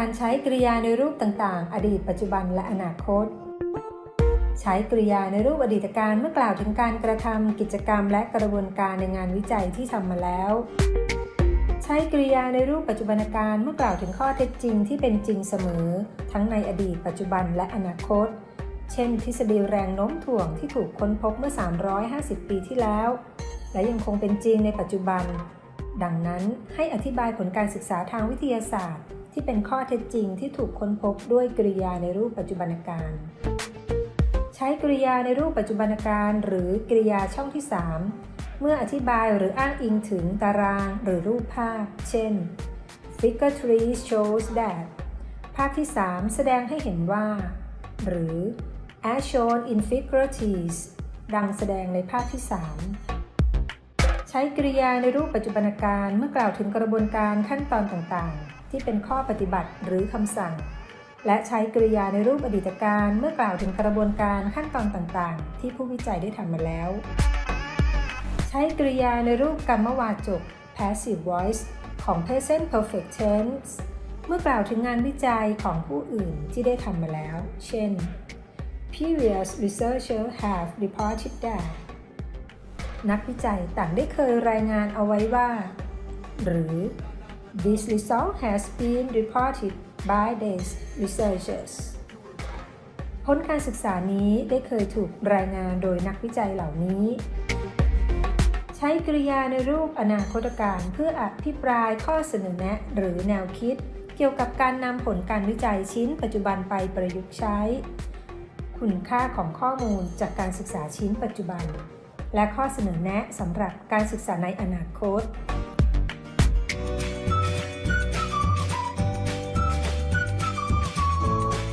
การใช้กริยาในรูปต่างๆ อดีตปัจจุบันและอนาคต ใช้กริยาในรูปอดีตการเมื่อกล่าวถึงการกระทำกิจกรรม และกระบวนการในงานวิจัยที่ทำมาแล้ว ใช้กริยาในรูปปัจจุบันการเมื่อกล่าวถึงข้อเท็จจริงที่เป็นจริงเสมอ ทั้งในอดีตปัจจุบันและอนาคต เช่น ทฤษฎีแรงโน้มถ่วงที่ถูกค้นพบเมื่อ 350 ปีที่แล้ว และยังคงเป็นจริงในปัจจุบันดังนั้นให้อธิบายผลการศึกษาทางวิทยาศาสตร์ ที่เป็นข้อเท็จจริงที่ถูกค้นพบด้วยกริยาในรูปปัจจุบันการ ใช้กริยาในรูปปัจจุบันการ หรือกริยาช่องที่ 3 เมื่ออธิบายหรืออ้างอิงถึงตารางหรือรูปภาพ เช่น Figure 3 shows that ภาพที่ 3 แสดงให้เห็นว่า หรือ as shown in figure T ดังแสดงในภาพที่ 3 ช้กริยาในรูปปัจจุบันการเมื่อกล่าวถึงกระบวนการขั้นตอนต่างๆ ที่เป็นข้อปฏิบัติหรือคำสั่ง และใช้กริยาในรูปอดีตการเมื่อกล่าวถึงกระบวนการขั้นตอนต่างๆ ที่ผู้วิจัยได้ทำมาแล้ว ใช้กริยาในรูปกรรมวาจก passive voice ของ present perfect tense เมื่อกล่าวถึงงานวิจัยของผู้อื่นที่ได้ทำมาแล้ว เช่น previous researchers have reported that นักวิจัยต่างได้เคยรายงานเอาไว้ว่า หรือ this result has been reported by these researchers ผลการศึกษานี้ได้เคยถูกรายงานโดยนักวิจัยเหล่านี้ ใช้กริยาในรูปอนาคตการเพื่ออภิปรายข้อเสนอแนะ หรือแนวคิด เกี่ยวกับการนำผลการวิจัยชิ้นปัจจุบันไปประยุกต์ใช้ คุณค่าของข้อมูลจากการศึกษาชิ้นปัจจุบัน และข้อเสนอแนะสำหรับการศึกษาในอนาคต